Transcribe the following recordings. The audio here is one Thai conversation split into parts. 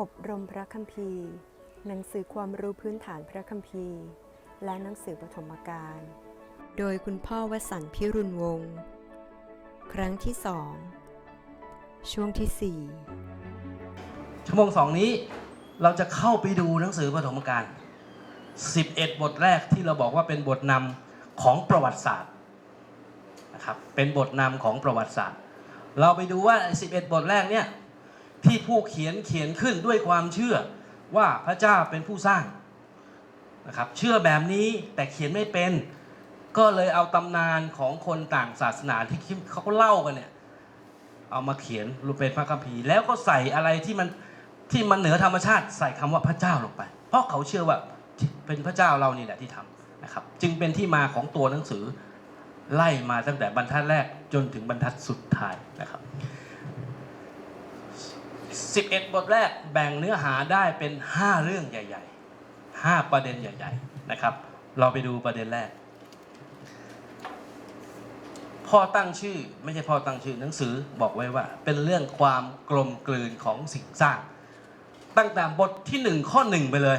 อบรมพระคัมภีร์ หนังสือความรู้พื้นฐานพระคัมภีร์ และหนังสือปฐมกาล โดยคุณพ่อวสันต์พิรุณวงศ์ครั้งที่สอง ช่วงที่สี่ชั่วโมงสองนี้เราจะเข้าไปดูหนังสือปฐมกาล11 บทแรกที่เราบอกว่าเป็นบทนำของประวัติศาสตร์นะครับ เป็นบทนำของประวัติศาสตร์ เราไปดูว่า 11 บทแรกเนี่ย ที่ผู้เขียนเขียนขึ้นด้วยความเชื่อว่าพระเจ้าเป็นผู้สร้างนะครับเชื่อแบบนี้แต่เขียนไม่เป็น ก็เลยเอาตำนานของคนต่างศาสนาที่เขาเล่ากันเนี่ยเอามาเขียนรูปเป็นพระคัมภีร์แล้วก็ใส่อะไรที่มันที่มันเหนือธรรมชาติใส่คำว่าพระเจ้าลงไป เพราะเขาเชื่อว่าเป็นพระเจ้าเรานี่แหละที่ทำนะครับ จึงเป็นที่มาของตัวหนังสือไล่มาตั้งแต่บรรทัดแรกจนถึงบรรทัดสุดท้ายนะครับ 11 บทแรกแบ่งเนื้อหาได้เป็น 5 เรื่องใหญ่ ๆ 5 ประเด็นใหญ่ ๆ นะครับ เราไปดูประเด็นแรก พ่อตั้งชื่อไม่ใช่พ่อตั้งชื่อหนังสือบอกไว้ว่า เป็นเรื่องความกลมกลืนของสิ่งสร้าง ตั้งแต่บทที่ 1 ข้อ 1 ไปเลย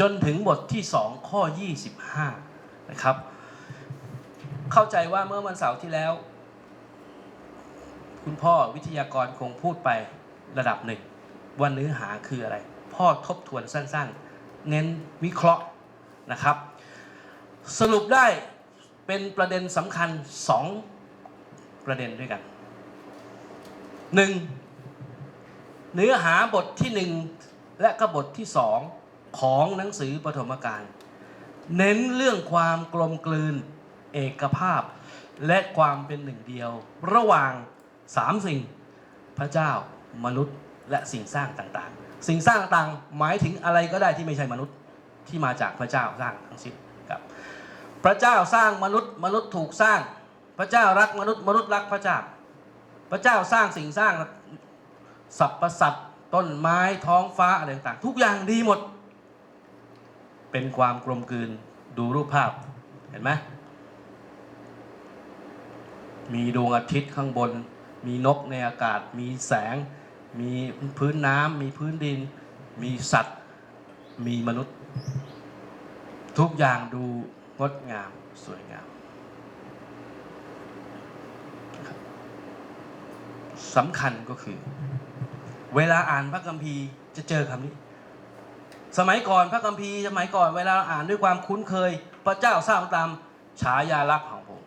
จนถึงบทที่ 2 ข้อ 25 นะครับ เข้าใจว่าเมื่อวันเสาร์ที่แล้ว คุณพ่อวิทยากรคงพูดไป ระดับหนึ่งว่าเนื้อหาคืออะไร พ่อทบทวนสั้นๆ เน้นวิเคราะห์นะครับ สรุปได้เป็นประเด็นสำคัญสองประเด็นด้วยกันหนึ่งเนื้อหาบทที่หนึ่งและก็บทที่สองของหนังสือปฐมกาลเน้นเรื่องความกลมกลืนเอกภาพ และความเป็นหนึ่งเดียว ระหว่างสามสิ่งพระเจ้า มนุษย์และสิ่งสร้างต่างๆ สิ่งสร้างต่างๆหมายถึงอะไรก็ได้ที่ไม่ใช่มนุษย์ที่มาจากพระเจ้าสร้างทั้งสิ้นครับ พระเจ้าสร้างมนุษย์ มนุษย์ถูกสร้าง พระเจ้ารักมนุษย์ มนุษย์รักพระเจ้า พระเจ้าสร้างสิ่งสร้างสรรพสัตว์ต้นไม้ท้องฟ้าอะไรต่างๆ ทุกอย่างดีหมด เป็นความกลมกลืนดูรูปภาพเห็นไหมมีดวงอาทิตย์ข้างบน มีนกในอากาศ มีแสง มีพื้นน้ำมีพื้นดิน มีสัตว์ มีมนุษย์ ทุกอย่างดูงดงามสวยงามสำคัญก็คือ เวลาอ่านพระคัมภีร์จะเจอคำนี้ สมัยก่อนพระคัมภีร์สมัยก่อนเวลาอ่านด้วยความคุ้นเคย พระเจ้าสร้างตามฉายาลักษณ์ของผม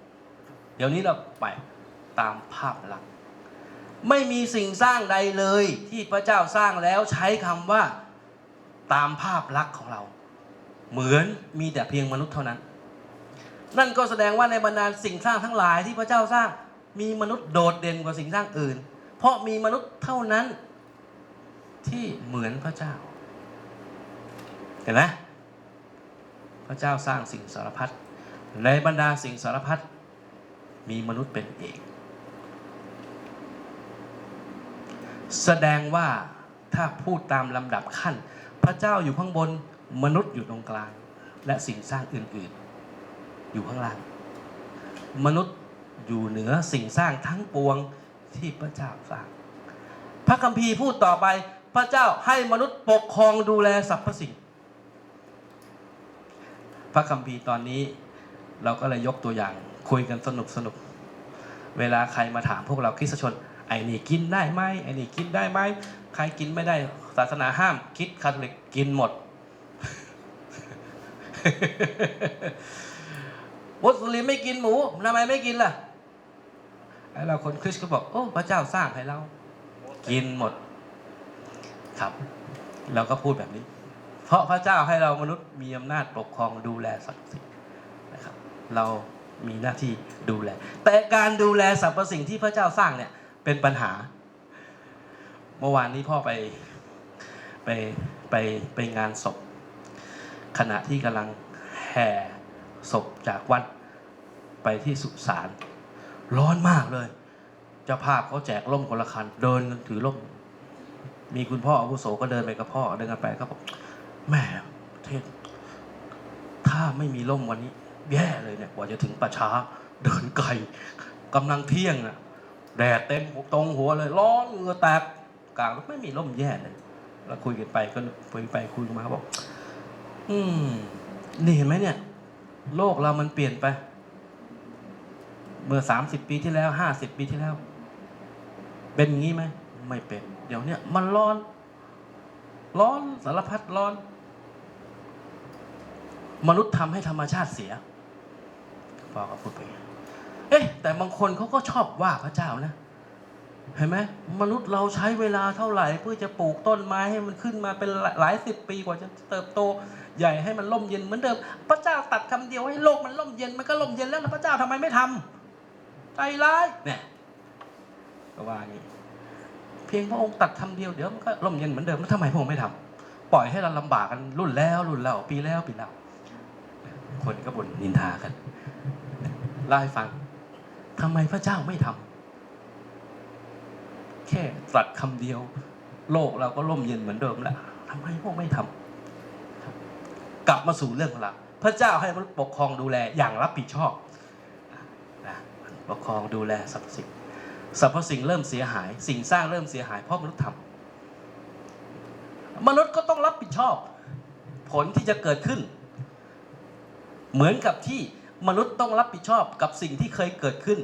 เดี๋ยวนี้เราไปตามภาพลักษณ์ ไม่มีสิ่งสร้างใดเลยที่พระเจ้าสร้างแล้วใช้คำว่าตามภาพลักษณ์ของเรา เหมือนมีแต่เพียงมนุษย์เท่านั้น นั่นก็แสดงว่าในบรรดาสิ่งสร้างทั้งหลายที่พระเจ้าสร้างมีมนุษย์โดดเด่นกว่าสิ่งสร้างอื่น เพราะมีมนุษย์เท่านั้น ที่เหมือนพระเจ้า เห็นไหมพระเจ้าสร้างสิ่งสารพัดในบรรดาสิ่งสารพัดมีมนุษย์เป็นเอก แสดงว่าถ้าพูดตามลำดับขั้น พระเจ้าอยู่ข้างบนมนุษย์อยู่ตรงกลาง และสิ่งสร้างอื่นๆ อยู่ข้างล่าง มนุษย์อยู่เหนือสิ่งสร้างทั้งปวงที่พระเจ้าสร้าง พระคัมภีร์พูดต่อไป พระเจ้าให้มนุษย์ปกครองดูแลสรรพสิ่ง พระคัมภีร์ตอนนี้เราก็เลยยกตัวอย่างคุยกันสนุกสนุก เวลาใครมาถามพวกเราคริสชน ไอ้นี่กินได้ไหมไอ้นี่กินได้ไหมใครกินไม่ได้ศาสนาห้าม คิดคาทอลิกกินหมด มุสลิมไม่กินหมูทำไมไม่กินล่ะไอ้เราคนคริสต์ก็บอก โอ้พระเจ้าสร้างให้เรา กินหมด ครับ เราก็พูดแบบนี้ เพราะพระเจ้าให้เรามนุษย์มีอำนาจปกครองดูแลสรรพสิ่งนะครับ เรามีหน้าที่ดูแล แต่การดูแลสรรพสิ่งที่พระเจ้าสร้างเนี่ย เป็นปัญหา เมื่อวานนี้พ่อไปไปไปไปงานศพ ขณะที่กำลังแห่ศพจากวัดไปที่สุสานร้อนมากเลย เจ้าภาพเขาแจกร่มคนละคัน เดินถือร่ม มีคุณพ่ออาวุโสก็เดินไปกับพ่อเดินกันไปก็บอกแม่เทศถ้าไม่มีร่มวันนี้ แย่เลยเนี่ยกว่าจะถึงประชาเดินไกลกำลังเที่ยงอะ แดดเต็มตรงหัวเลย ร้อนเหงื่อแตกกลางไม่มีร่มแย่เลยเแล้วคุยกันไปก็คุยไปคุยมาบอก อืมนี่เห็นไหมเนี่ย โลกเรามันเปลี่ยนไป เมื่อสามสิบปีที่แล้วห้าสิบปีที่แล้ว เป็นอย่างนี้ไหมไม่เป็น เดี๋ยวเนี้ยมันร้อน ร้อนสารพัดร้อน มนุษย์ทำให้ธรรมชาติเสียพอก็พูดไป เอ๊ะแต่บางคนเขาก็ชอบว่าพระเจ้านะ เห็นไหมมนุษย์เราใช้เวลาเท่าไหร่ เพื่อจะปลูกต้นไม้ให้มันขึ้นมาเป็นหลายสิบปีกว่าจะเติบโตใหญ่ให้มันร่มเย็นเหมือนเดิม พระเจ้าตัดคำเดียวให้โลกมันร่มเย็นมันก็ร่มเย็นแล้วนะพระเจ้าทำไมไม่ทำใจร้ายเนี่ยก็ว่างี้เพียงพระองค์ตัดคำเดียวเดี๋ยวมันก็ร่มเย็นเหมือนเดิมแล้วทำไมพระองค์ไม่ทำปล่อยให้เราลำบากกันรุ่นแล้วรุ่นแล้วปีแล้วปีแล้วคนก็บ่นนินทากันเล่าให้ฟัง ทำไมพระเจ้าไม่ทำแค่ตรัสคำเดียว โลกเราก็ร่มเย็นเหมือนเดิมแล้วทำไมพวกไม่ทำกลับมาสู่เรื่องของเราพระเจ้าให้ปกครองดูแลอย่างรับผิดชอบปกครองดูแลสรรพสิ่งสรรพสิ่งเริ่มเสียหาย สิ่งสร้างเริ่มเสียหายเพราะมนุษย์ทำมนุษย์ก็ต้องรับผิดชอบ ผลที่จะเกิดขึ้น เหมือนกับที่ มนุษย์ต้องรับผิดชอบกับสิ่งที่เคยเกิดขึ้น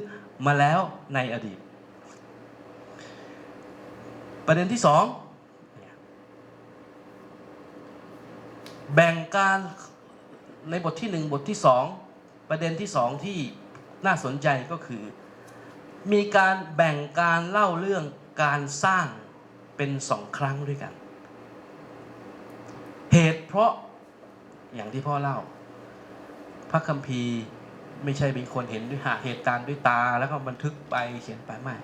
มาแล้วในอดีต ประเด็นที่สองแบ่งการในบทที่หนึ่งบทที่สองประเด็นที่สองที่น่าสนใจก็คือ มีการแบ่งการเล่าเรื่องการสร้างเป็นสองครั้งด้วยกัน เหตุเพราะอย่างที่พ่อเล่า พระคัมภีร์ไม่ใช่เป็นคนเห็นด้วยหาเหตุการณ์ด้วยตา แล้วก็บันทึกไปเขียนไปไม่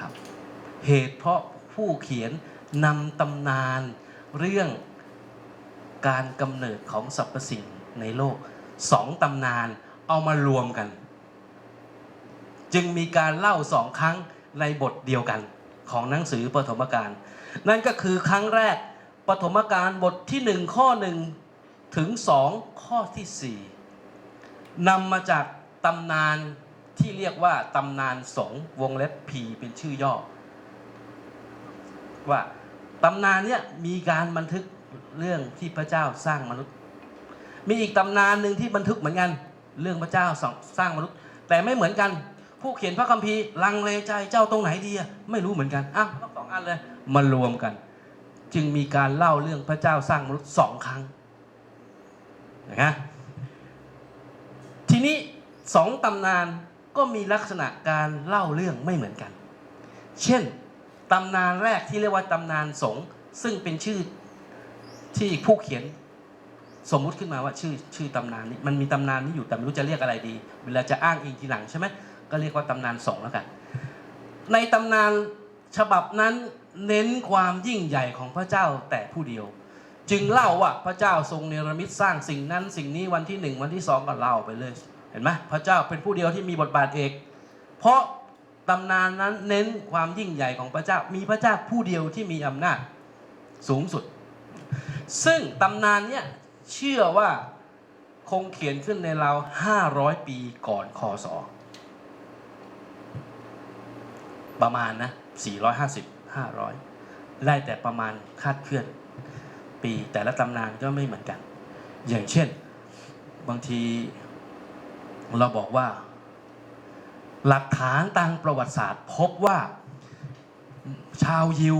ครับ เหตุเพราะผู้เขียนนำตำนานเรื่องการกำเนิดของสรรพสิ่งในโลกสองตำนานเอามารวมกัน จึงมีการเล่าสองครั้งในบทเดียวกันของหนังสือปฐมกาลนั่นก็คือครั้งแรกปฐมกาลบทที่หนึ่งข้อหนึ่ง ถึงสองข้อที่สี่นำมาจากตำนานที่เรียกว่าตำนานสงวงเล็บพีเป็นชื่อย่อ ว่าตำนานเนี้ยมีการบันทึกเรื่องที่พระเจ้าสร้างมนุษย์ มีอีกตำนานหนึ่งที่บันทึกเหมือนกัน เรื่องพระเจ้าสร้างมนุษย์ แต่ไม่เหมือนกัน ผู้เขียนพระคัมภีร์ลังเลใจเจ้าตรงไหนดีอะไม่รู้เหมือนกันอ้าวทั้งสองอันเลยมารวมกัน จึงมีการเล่าเรื่องพระเจ้าสร้างมนุษย์สองครั้ง นะทีนี้สองตำนานก็มีลักษณะการเล่าเรื่องไม่เหมือนกัน เช่นตำนานแรกที่เรียกว่าตำนานสงซึ่งเป็นชื่อที่ผู้เขียนสมมุติขึ้นมาว่าชื่อชื่อตำนานนี้มันมีตำนานนี้อยู่แต่ไม่รู้จะเรียกอะไรดี เวลาจะอ้างอิงทีหลังใช่ไหมก็เรียกว่าตำนานสงแล้วกัน ในตำนานฉบับนั้นเน้นความยิ่งใหญ่ของพระเจ้าแต่ผู้เดียว จึงเล่าว่าพระเจ้าทรงเนรมิตสร้างสิ่งนั้น สิ่งนี้วันที่หนึ่งวันที่สองก็เล่าไปเลย เห็นไหมพระเจ้าเป็นผู้เดียวที่มีบทบาทเอก เพราะตำนานนั้นเน้นความยิ่งใหญ่ของพระเจ้ามีพระเจ้าผู้เดียวที่มีอำนาจสูงสุด ซึ่งตำนานเนี่ยเชื่อว่าคงเขียนขึ้นในราว500 ปีก่อนคศประมาณนะ450 500ไล่แต่ประมาณคาดเคลื่อน ปี แต่ละตำนานก็ไม่เหมือนกัน อย่างเช่น บางทีเราบอกว่า หลักฐานทางประวัติศาสตร์ พบว่าชาวยิว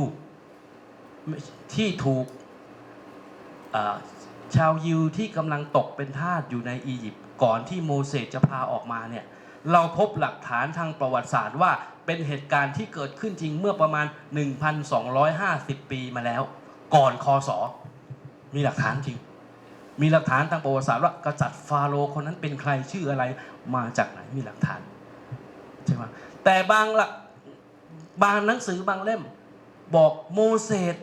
ที่ถูกชาวยิวที่กำลังตกเป็นทาสอยู่ในอียิปต์ก่อนที่โมเสสจะพาออกมาเนี่ยเราพบหลักฐานทางประวัติศาสตร์ว่าเป็นเหตุการณ์ที่เกิดขึ้นจริงเมื่อประมาณ 1,250 ปีมาแล้ว ก่อนคศ มีหลักฐานจริง มีหลักฐานทางประวัติศาสตร์ว่ากษัตริย์ฟาโรห์คนนั้นเป็นใครชื่ออะไรมาจากไหนมีหลักฐานใช่ไหมแต่บางหลักบางหนังสือบางเล่ม บอกโมเสส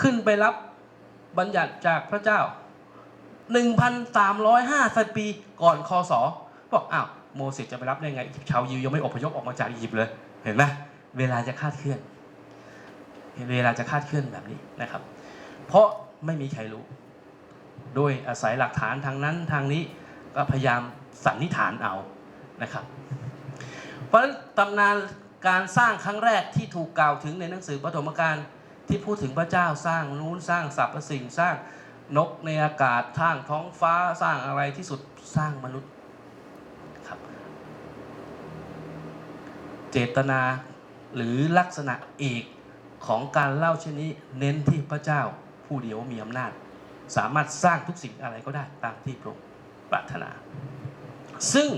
ขึ้นไปรับบัญญัติจากพระเจ้า 1,350 ปีก่อนคศบอกอ้าวโมเสสจะไปรับได้ไง ชาวยิวยังไม่อพยพออกมาจากอียิปต์เลย เห็นไหมเวลาจะคาดเคลื่อน เวลาจะคาดเคลื่อนแบบนี้นะครับ เพราะไม่มีใครรู้ โดยอาศัยหลักฐานทางนั้นทางนี้ก็พยายามสันนิษฐานเอานะครับ เพราะฉะนั้นตำนานการสร้างครั้งแรกที่ถูกกล่าวถึงในหนังสือปฐมกาลที่พูดถึงพระเจ้าสร้างนู้นสร้างสรรพสิ่งสร้างนกในอากาศสร้างท้องฟ้าสร้างอะไรที่สุดสร้างมนุษย์ครับ เจตนาหรือลักษณะเอก ของการเล่าเช่นนี้เน้นที่พระเจ้าผู้เดียวมีอำนาจ สามารถสร้างทุกสิ่งอะไรก็ได้ตามที่พระองค์ปรารถนา ซึ่ง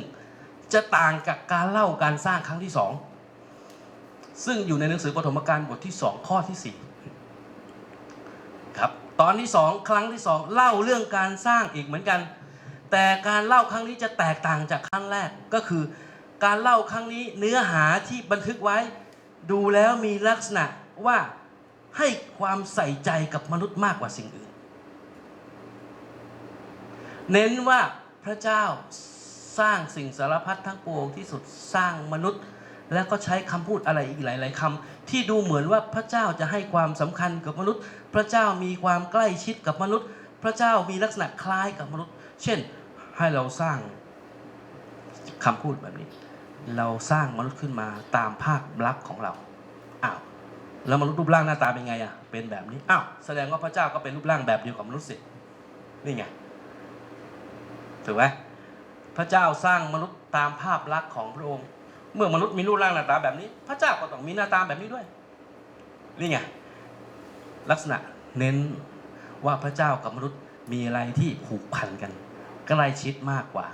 จะต่างกับการเล่าการสร้างครั้งที่สองซึ่งอยู่ในหนังสือปฐมกาลบทที่สองข้อที่สี่ครับตอนที่สองครั้งที่สองเล่าเรื่องการสร้างอีกเหมือนกัน แต่การเล่าครั้งนี้จะแตกต่างจากครั้งแรกก็คือ การเล่าครั้งนี้เนื้อหาที่บันทึกไว้ ดูแล้วมีลักษณะ ว่าให้ความใส่ใจกับมนุษย์มากกว่าสิ่งอื่น เน้นว่าพระเจ้าสร้างสิ่งสารพัดทั้งปวงที่สุดสร้างมนุษย์ แล้วก็ใช้คำพูดอะไรอีกหลาย ๆคำที่ดูเหมือนว่าพระเจ้าจะให้ความสำคัญกับมนุษย์ พระเจ้ามีความใกล้ชิดกับมนุษย์ พระเจ้ามีลักษณะคล้ายกับมนุษย์ เช่นให้เราสร้างคำพูดแบบนี้ เราสร้างมนุษย์ขึ้นมาตามภาพลักษณ์ของเรา แล้วมนุษย์รูปร่างหน้าตาเป็นไงอะ เป็นแบบนี้ อ้าว แสดงว่าพระเจ้าก็เป็นรูปร่างแบบเดียวกับมนุษย์สิ นี่ไง ถูกไหมพระเจ้าสร้างมนุษย์ตามภาพลักษณ์ของพระองค์ เมื่อมนุษย์มีรูปร่างหน้าตาแบบนี้ พระเจ้าก็ต้องมีหน้าตาแบบนี้ด้วย นี่ไง ลักษณะเน้นว่าพระเจ้ากับมนุษย์มีอะไรที่ผูกพันกัน ใกล้ชิดมากกว่า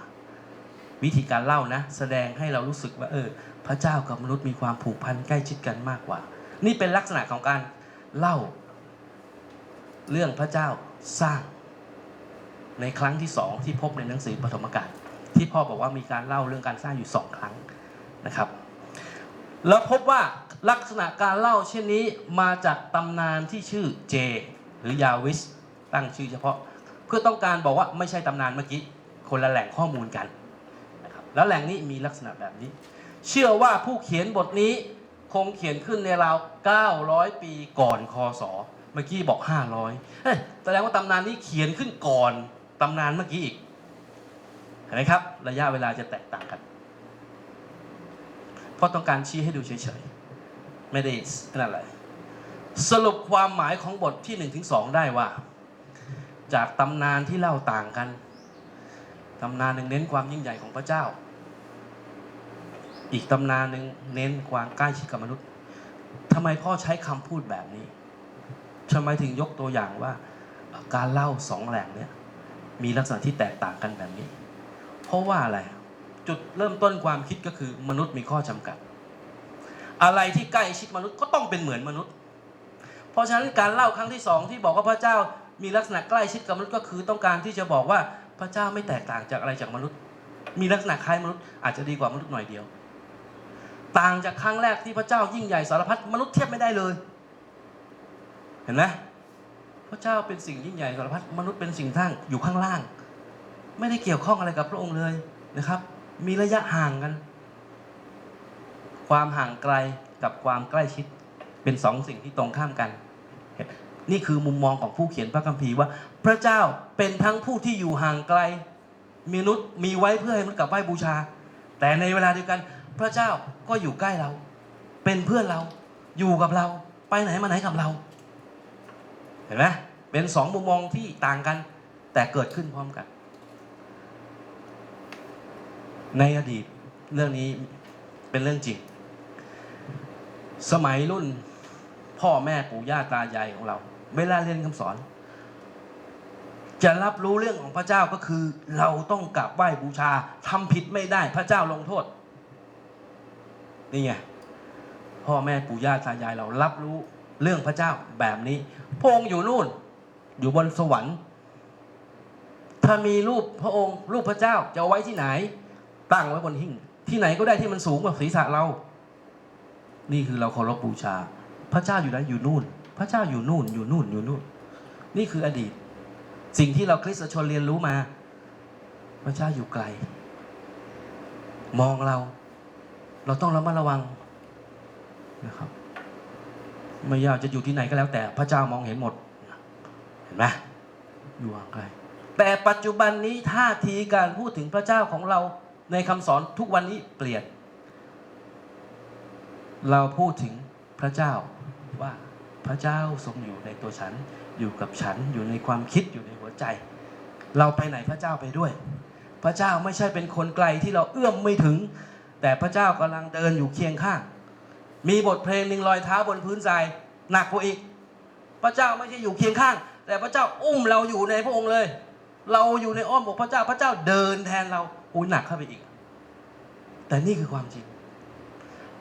วิธีการเล่านะ แสดงให้เรารู้สึกว่า เออ พระเจ้ากับมนุษย์มีความผูกพันใกล้ชิดกันมากกว่า นี่เป็นลักษณะของการเล่า เรื่องพระเจ้าสร้าง ในครั้งที่สองที่พบในหนังสือปฐมกาลที่พ่อบอกว่ามีการเล่าเรื่องการสร้างอยู่สองครั้งนะครับ แล้วพบว่าลักษณะการเล่าเช่นนี้มาจากตำนานที่ชื่อเจ หรือยาวิสตั้งชื่อเฉพาะ เพื่อต้องการบอกว่าไม่ใช่ตำนานเมื่อกี้คนละแหล่งข้อมูลกันนะครับแล้วแหล่งนี้มีลักษณะแบบนี้ เชื่อว่าผู้เขียนบทนี้ คงเขียนขึ้นในราว 900 ปีก่อนคศเมื่อกี้บอก 500เอ้ยแสดงว่าตำนานนี้เขียนขึ้นก่อนตำนานเมื่อกี้อีกเห็นไหมครับ ระยะเวลาจะแตกต่างกัน เพราะต้องการชี้ให้ดูเฉยๆ ไม่ได้นั่นอะไร สรุปความหมายของบทที่1นถึงสได้ว่า จากตำนานที่เล่าต่างกัน ตำนานหนึ่งเน้นความยิ่งใหญ่ของพระเจ้า อีกตำนานหนึ่งเน้นความใกล้ชิดกับมนุษย์ทำไมพ่อใช้คำพูดแบบนี้ทำไมถึงยกตัวอย่างว่า การเล่าสองแหล่งเนี้ยมีลักษณะที่แตกต่างกันแบบนี้ เพราะว่าอะไร จุดเริ่มต้นความคิดก็คือมนุษย์มีข้อจำกัด อะไรที่ใกล้ชิดมนุษย์ก็ต้องเป็นเหมือนมนุษย์ เพราะฉะนั้นการเล่าครั้งที่สองที่บอกว่าพระเจ้ามีลักษณะใกล้ชิดกับมนุษย์ก็คือต้องการที่จะบอกว่าพระเจ้าไม่แตกต่างจากอะไรจากมนุษย์ มีลักษณะคล้ายมนุษย์อาจจะดีกว่ามนุษย์หน่อยเดียว ต่างจากครั้งแรกที่พระเจ้ายิ่งใหญ่สารพัดมนุษย์เทียบไม่ได้เลย เห็นไหมพระเจ้าเป็นสิ่งยิ่งใหญ่สารพัดมนุษย์เป็นสิ่งทั้งอยู่ข้างล่าง ไม่ได้เกี่ยวข้องอะไรกับพระองค์เลยนะครับ มีระยะห่างกัน ความห่างไกลกับความใกล้ชิดเป็นสองสิ่งที่ตรงข้ามกัน นี่คือมุมมองของผู้เขียนพระคัมภีร์ว่า พระเจ้าเป็นทั้งผู้ที่อยู่ห่างไกลมนุษย์มีไว้เพื่อให้มนุษย์กลับไหว้บูชา แต่ในเวลาเดียวกัน พระเจ้าก็อยู่ใกล้เรา เป็นเพื่อนเราอยู่กับเรา ไปไหนมาไหนกับเรา เห็นไหมเป็นสองมุมมองที่ต่างกัน แต่เกิดขึ้นพร้อมกัน ในอดีตเรื่องนี้เป็นเรื่องจริง สมัยรุ่นพ่อแม่ปู่ย่าตายายของเรา เวลาเรียนคำสอน จะรับรู้เรื่องของพระเจ้าก็คือ เราต้องกราบไหว้บูชาทำผิดไม่ได้พระเจ้าลงโทษ นี่ไงพ่อแม่ปู่ย่าตายายเรารับรู้เรื่องพระเจ้าแบบนี้พระองค์อยู่นู่น อยู่บนสวรรค์ ถ้ามีรูปพระองค์รูปพระเจ้าจะเอาไว้ที่ไหน ตั้งไว้บนหิ้งที่ไหนก็ได้ที่มันสูงกว่าศีรษะเรา นี่คือเราเคารพบูชา พระเจ้าอยู่ไหนอยู่นู่น พระเจ้าอยู่นู่นอยู่นู่นอยู่นู่น นี่คืออดีต สิ่งที่เราคริสตชนเรียนรู้มา พระเจ้าอยู่ไกล มองเรา เราต้องระมัดระวังนะครับไม่ยากจะอยู่ที่ไหนก็แล้วแต่พระเจ้ามองเห็นหมด เห็นไหมอยู่ห่างไกลแต่ปัจจุบันนี้ท่าทีการพูดถึงพระเจ้าของเราในคำสอนทุกวันนี้เปลี่ยน เราพูดถึงพระเจ้าว่าพระเจ้าทรงอยู่ในตัวฉัน อยู่กับฉันอยู่ในความคิดอยู่ในหัวใจ เราไปไหนพระเจ้าไปด้วย พระเจ้าไม่ใช่เป็นคนไกลที่เราเอื้อมไม่ถึง แต่พระเจ้ากำลังเดินอยู่เคียงข้าง มีบทเพลงหนึ่งรอยเท้าบนพื้นทรายหนักกว่าอีก พระเจ้าไม่ใช่อยู่เคียงข้าง แต่พระเจ้าอุ้มเราอยู่ในพระองค์เลย เราอยู่ในอ้อมอกพระเจ้าพระเจ้าเดินแทนเราอุ้ยหนักเข้าไปอีก แต่นี่คือความจริง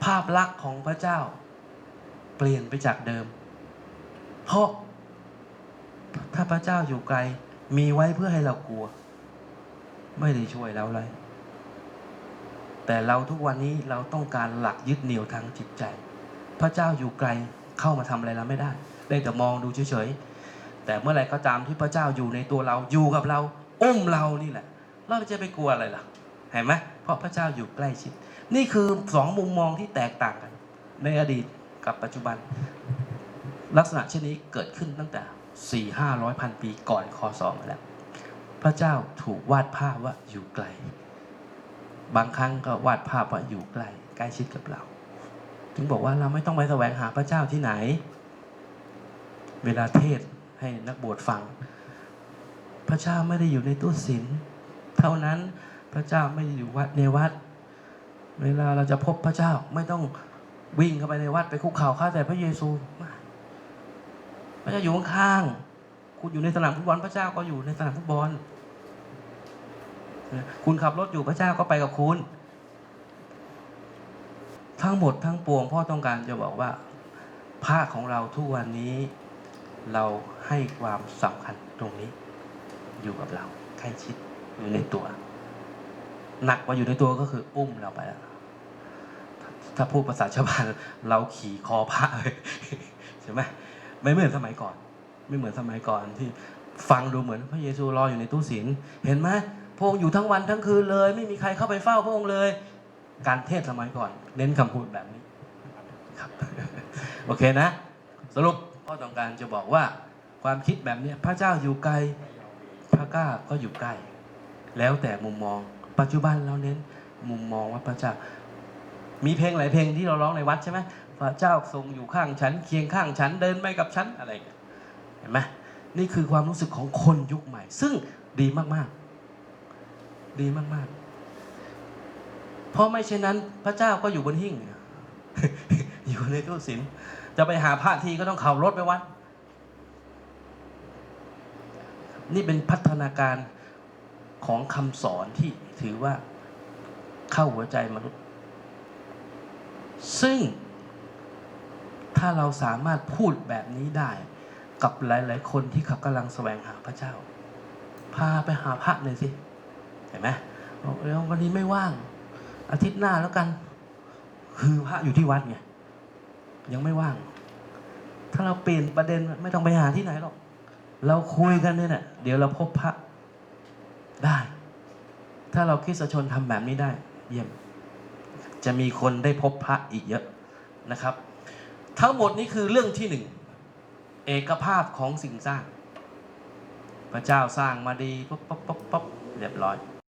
ภาพลักษณ์ของพระเจ้า เปลี่ยนไปจากเดิม เพราะถ้าพระเจ้าอยู่ไกลมีไว้เพื่อให้เรากลัว ไม่ได้ช่วยเราเลย แต่เราทุกวันนี้เราต้องการหลักยึดเหนี่ยวทางจิตใจ พระเจ้าอยู่ไกลเข้ามาทำอะไรเราไม่ได้ ได้แต่มองดูเฉยๆ แต่เมื่อไรก็ตามที่พระเจ้าอยู่ในตัวเราอยู่กับเราอุ้มเรานี่แหละ เราจะไปกลัวอะไรล่ะเห็นไหมเพราะพระเจ้าอยู่ใกล้ชิด นี่คือสองมุมมองที่แตกต่างกัน ในอดีตกับปัจจุบัน ลักษณะเช่นนี้เกิดขึ้นตั้งแต่สี่ห้าร้อยพันปีก่อนคศมาแล้ว พระเจ้าถูกวาดภาพว่าอยู่ไกล บางครั้งก็วาดภาพว่าอยู่ใกล้ใกล้ชิดกับเรา ถึงบอกว่าเราไม่ต้องไปแสวงหาพระเจ้าที่ไหน เวลาเทศให้นักบวชฟัง พระเจ้าไม่ได้อยู่ในตู้ศีลเท่านั้นพระเจ้าไม่ได้อยู่วัดในวัด เวลาเราจะพบพระเจ้าไม่ต้องวิ่งเข้าไปในวัดไปคุกเข่าข้าแต่พระเยซูพระเจ้าอยู่ข้างๆคุณอยู่ในสนามฟุตบอลพระเจ้าก็อยู่ในสนามฟุตบอล คุณขับรถอยู่พระเจ้าก็ไปกับคุณ ทั้งหมดทั้งปวงพ่อต้องการจะบอกว่าภาคของเราทุกวันนี้เราให้ความสำคัญตรงนี้ อยู่กับเราใกล้ชิดอยู่ในตัว หนักกว่าอยู่ในตัวก็คืออุ้มเราไปแล้วถ้าพูดภาษาชาวบ้านเราขี่คอพระเลยใช่ไหมไม่เหมือนสมัยก่อน ไม่เหมือนสมัยก่อนที่ฟังดูเหมือนพระเยซูรออยู่ในตู้ศีลเห็นไหม พระองค์อยู่ทั้งวันทั้งคืนเลย ไม่มีใครเข้าไปเฝ้าพระองค์เลย การเทศสมัยก่อน เน้นคำพูดแบบนี้ครับโอเคนะ สรุปพ่อต้องการจะบอกว่าความคิดแบบนี้พระเจ้าอยู่ไกลพระก้าก็อยู่ใกล้ แล้วแต่มุมมอง ปัจจุบันเราเน้นมุมมองว่าพระเจ้า มีเพลงหลายเพลงที่เราร้องในวัดใช่ไหมพระเจ้าทรงอยู่ข้างฉัน เคียงข้างฉันเดินไปกับฉันอะไรเงี้ยเห็นไหมนี่คือความรู้สึกของคนยุคใหม่ ซึ่งดีมากๆ ดีมาก ๆ เพราะไม่เช่นนั้น พระเจ้าก็อยู่บนหิ้งอยู่ในตู้ศีลจะไปหาพระทีก็ต้องขับรถไปวัด นี่เป็นพัฒนาการของคำสอนที่ถือว่าเข้าหัวใจมนุษย์ ซึ่งถ้าเราสามารถพูดแบบนี้ได้กับหลาย ๆ คนที่เขากำลังแสวงหาพระเจ้า พาไปหาพระหน่อยสิ เห็นไหมบอกเออวันนี้ไม่ว่าง อาทิตย์หน้าแล้วกัน คือพระอยู่ที่วัดไงยังไม่ว่าง ถ้าเราเปลี่ยนประเด็นไม่ต้องไปหาที่ไหนหรอก เราคุยกันเนี่ยนะเดี๋ยวเราพบพระได้ ถ้าเราคริสชนทำแบบนี้ได้ เยี่ยม จะมีคนได้พบพระอีกเยอะนะครับ ทั้งหมดนี้คือเรื่องที่หนึ่งเอกภาพของสิ่งสร้าง พระเจ้าสร้างมาดีปุ๊บปุ๊บปุ๊บปุ๊บเรียบร้อย